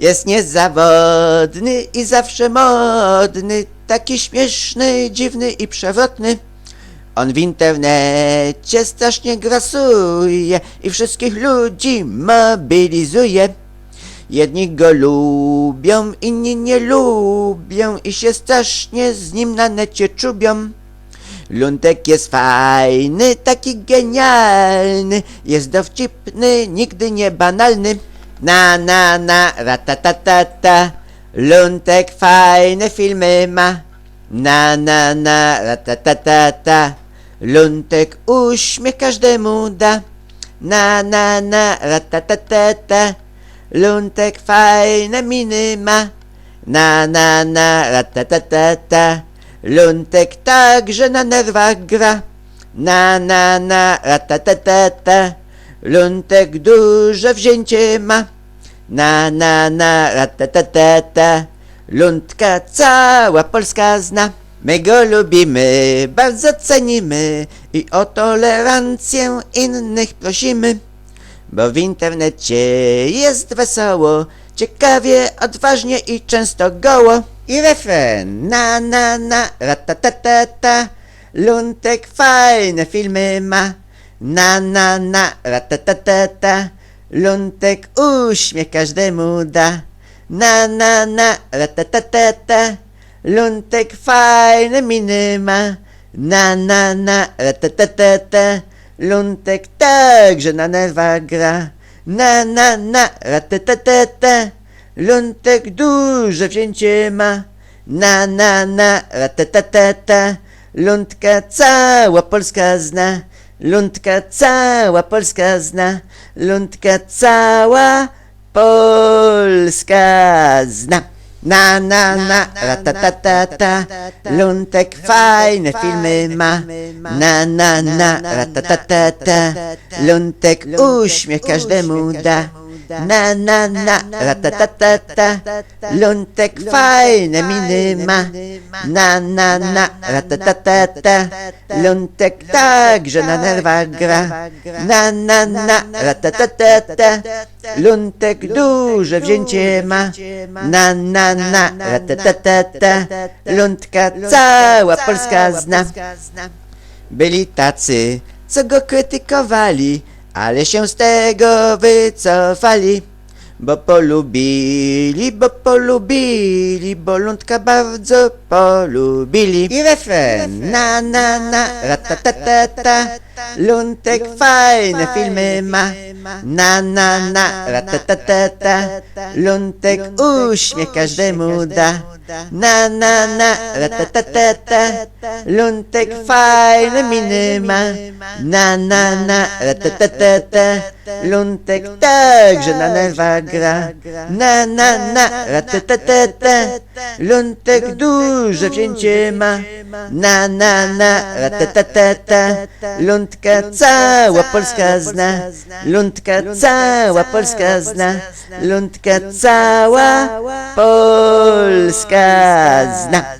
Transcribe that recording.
Jest niezawodny i zawsze modny, taki śmieszny, dziwny i przewrotny. On w internecie strasznie grasuje i wszystkich ludzi mobilizuje. Jedni go lubią, inni nie lubią i się strasznie z nim na necie czubią. Luntek jest fajny, taki genialny, jest dowcipny, nigdy nie banalny. Na na na, ratatatata, Luntek fajne filmy ma. Na na na, ratatatata, Luntek uśmiech każdemu da. Na na na, ratatatata, Luntek fajne miny ma. Na na na, ratatatata, Luntek także na nerwach gra. Na na na, ratatatata, Luntek duże wzięcie ma. Na na na, ratatatata, Luntka cała Polska zna. My go lubimy, bardzo cenimy i o tolerancję innych prosimy. Bo w internecie jest wesoło, ciekawie, odważnie i często goło. I refren, na na na, ratatatata, Luntek fajne filmy ma. Na na na, ratatatata, Luntek uśmiech każdemu da. Na na na, ratatatata, Luntek fajne miny ma. Na na na, ratatatata, Luntek także na nerwach gra. Na na na, ratatatata, Luntek duże wzięcie ma. Na na na, ratatatata, Luntka cała Polska zna. Luntka cała Polska zna. Luntka cała Polska zna. Na na na, ratatatata, Luntek fajne filmy ma. Na na na, ratatatata, Luntek uśmiech każdemu da. Na na na, ratatatata, Luntek fajne miny ma. Na na na, ratatatata, Luntek także na nerwach gra. Na na na, ratatatata, Luntek duże wzięcie ma. Na na na, ratatatata, Luntka cała Polska zna. Byli tacy, co go krytykowali, ale się z tego wycofali. Bo polubili, bo polubili, bardzo polubili. I refren, na na na, ratatatata, Luntek fajne filmy ma. Na na na, ratatatata, Luntek uśmiech każdemu da. Na na na, ratatatata, Luntek fajne miny ma. Na na na, ratatatata, Luntek także na nerwach gra. Na na na, ratatatata, Luntek duże wzięcie ma. Na na na, ratatatata, Luntka cała Polska zna. Luntka cała Polska zna. Luntka cała Polska zna.